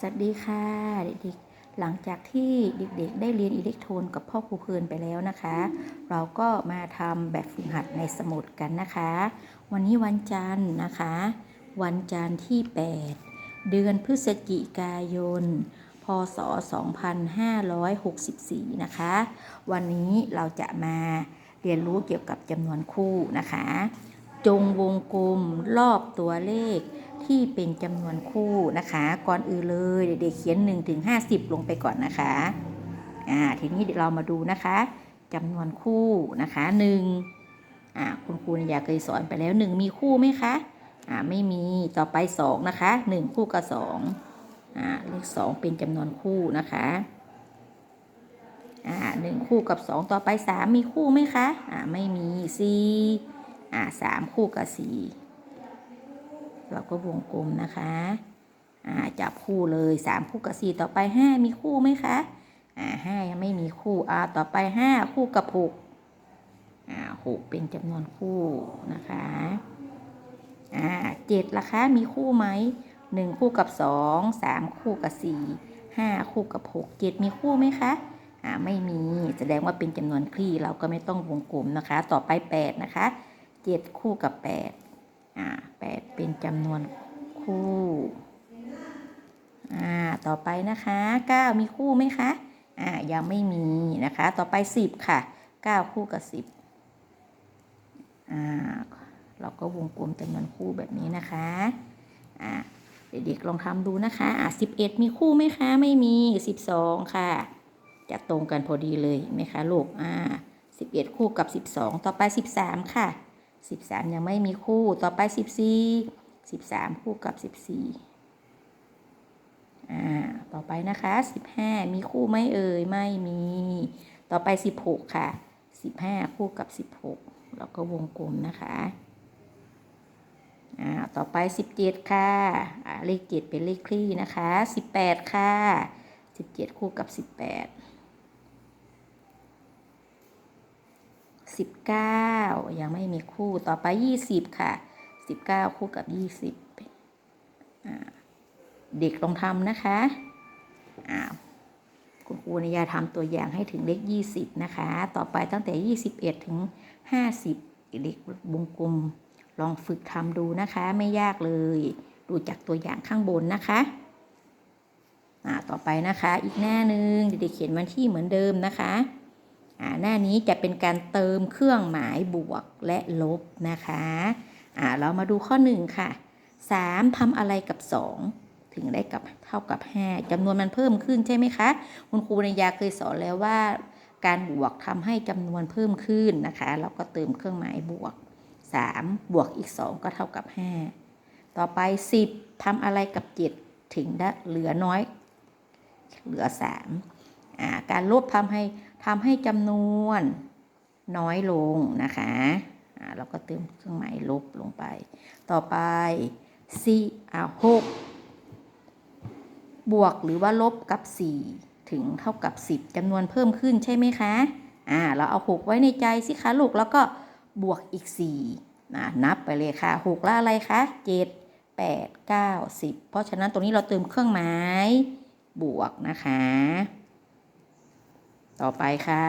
สวัสดีค่ะเด็กๆ หลังจากที่เด็กๆ ได้เรียนอิเล็กโทรนกับพ่อครูเพลินไปแล้วนะคะ เราก็มาทำแบบฝึกหัดในสมุดกันนะคะ วันนี้วันจันทร์นะคะ วันจันทร์ที่ 8 เดือนพฤศจิกายน พศ 2564 นะคะ วันนี้เราจะมาเรียนรู้เกี่ยวกับจำนวนคู่นะคะ จงวงกลมรอบตัวเลข ที่เป็นจำนวนคู่นะคะ ก่อนอื่นเลยเด็กๆเขียน1ถึง50 ลงไปก่อนนะคะอ่าทีนี้เรามาดูนะคะจำนวนคู่นะคะ1อ่าคุณครูนิยาเคยสอนไปแล้ว 1 มีคู่ไหมคะอ่าไม่มีต่อไป 2 นะคะ 1 คู่กับ2อ่าเลข2เป็นจำนวนคู่นะคะอ่าหนึ่งคู่กับ 2 ต่อไป 3 มีคู่ไหมคะอ่าไม่มี4อ่าสามคู่กับ4 เราก็วงกลมนะคะอ่าจับคู่เลย3คู่กับ4ต่อไป5มีคู่ไหมคะอ่าห้ายังไม่มีคู่อ่าต่อไป5คู่กับ6อ่าหกเป็นจำนวนคู่นะคะอ่าเจ็ดละคะมีคู่ไหม1คู่กับ2 3คู่กับ4 5คู่กับ6 7มีคู่ไหมคะอ่าไม่มีแสดงว่าเป็นจำนวนคลี่เราก็ไม่ต้องวงกลมนะคะ ต่อไป8นะคะ7คู่กับ8 อ่าแปดเป็นจำนวนคู่อ่าต่อไปนะคะเก้ามีคู่ไหมคะอ่ายังไม่มีนะคะ ต่อไปสิบค่ะเก้าคู่กับสิบอ่าเราก็วงกลมจำนวนคู่แบบนี้นะคะอ่าเด็กๆลองทำดูนะคะอะ็ดมีคู่ไหมคะ ไม่มีสิบองค่ะ จะตรงกันพอดีเลยไหมคะลูกอ่าสิบเอ็ดคู่กับสิบองต่อไปสิบามค่ะ สิบสามยังไม่มีคู่ต่อไปสิบสี่สิบสามคู่กับสิบสี่อ่าต่อไปนะคะสิบห้ามีคู่ไหมเอ่ยไม่มี ต่อไปสิบหกค่ะสิบห้าคู่กับสิบหกเราก็วงกลมนะคะอ่าต่อไปสิบเจ็ดค่ะอ่าเลขเจ็ดเป็นเลขคลี่นะคะสิบแปดค่ะสิบเจ็ดคู่กับสิ บแปดสิบเก้ายังไม่มีคู่ต่อไปยี่สิบค่ะสิบเก้าคู่กับยี่สิบเด็กลองทำนะคะอ้าวคุณครูนิยาทำตัวอย่างให้ถึงเลขยี่สิบนะคะ ต่อไปตั้งแต่ยี่สิบเอ็ดถึงห้าสิบเด็กวงกลมลองฝึกทำดูนะคะ ไม่ยากเลย ดูจากตัวอย่างข้างบนนะคะต่อไปนะคะ อีกหน้าหนึ่งเด็กๆเขียนวันที่เหมือนเดิมนะคะ หน้านี้จะเป็นการเติมเครื่องหมายบวกและลบนะคะอ่าเรามาดูข้อ 1 ค่ะ 3ทำอะไรกับ 2 ถึงได้กับเท่ากับ 5จำนวนมันเพิ่มขึ้นใช่ไหมคะ คุณครูนยาเคยสอนแล้วว่า การบวกทำให้จำนวนเพิ่มขึ้นนะคะเราก็เติมเครื่องหมายบวก 3 บวกอีก 2 ก็เท่ากับ 5 ต่อไป 10ทำอะไรกับ 7 ถึงได้เหลือน้อย เหลือ3อ่าการลบทำให้ ทำให้จำนวนน้อยลงนะคะอ่าเราก็เติมเครื่องหมายลบลงไป ต่อไป4อ่า6บวกหรือว่าลบกับ 4 ถึงเท่ากับ 10จำนวนเพิ่มขึ้นใช่ไหมคะ อ่า เราเอา 6 ไว้ในใจสิคะลูก แล้วก็บวกอีก4นะนับไปเลยค่ะ 6แล้วอะไรคะ 7 8 9 10 เพราะฉะนั้นตรงนี้เราเติมเครื่องหมาย บวกนะคะ ต่อไปค่ะ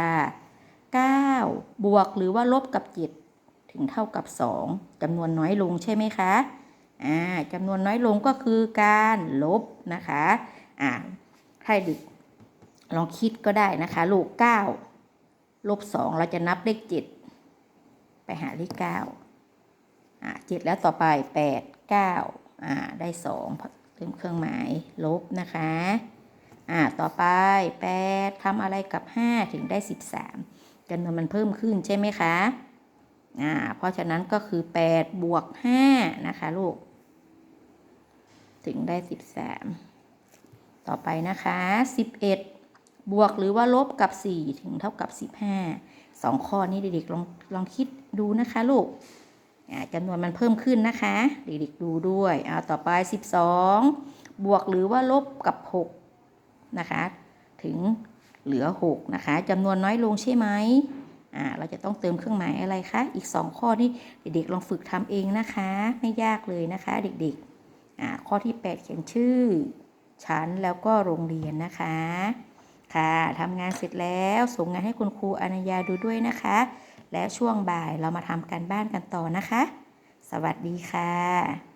9 บวกหรือว่าลบกับ 7 ถึงเท่ากับ 2จำนวนน้อยลงใช่ไหมคะอ่าจำนวนน้อยลงก็คือการลบนะคะอ่าให้ดึกลองคิดก็ได้นะคะ ลูก 9 ลบ 2 เราจะนับเลข 7 ไปหาเลข 9 อ่า7แล้วต่อไป 8 9อ่าได้2เติมเครื่องหมายลบนะคะ อ่าต่อไป 8ทำอะไรกับ 5 ถึงได้ 13จำนวนมันเพิ่มขึ้นใช่ไหมคะอ่าเพราะฉะนั้นก็คือ 8 บวก 5 นะคะลูก ถึงได้ 13 ต่อไปนะคะ 11 บวกหรือว่าลบกับ 4 ถึงเท่ากับ 15 2 ข้อนี้เด็กๆลองลองคิดดูนะคะลูกอ่าจำนวนมันเพิ่มขึ้นนะคะ เด็กๆดูด้วยอ่าต่อไป 12 บวกหรือว่าลบกับ 6 นะคะ ถึงเหลือ 6 นะคะจำนวนน้อยลงใช่ไหมอ่าเราจะต้องเติมเครื่องหมายอะไรคะ อีก 2 ข้อนี้เด็กๆลองฝึกทำเองนะคะ ไม่ยากเลยนะคะ เด็กๆอ่าข้อที่ 8 เขียนชื่อ ชั้นแล้วก็โรงเรียนนะคะ ค่ะทำงานเสร็จแล้วส่งงานให้คุณครูอนัญญาดูด้วยนะคะ และช่วงบ่ายเรามาทำการบ้านกันต่อนะคะ สวัสดีค่ะ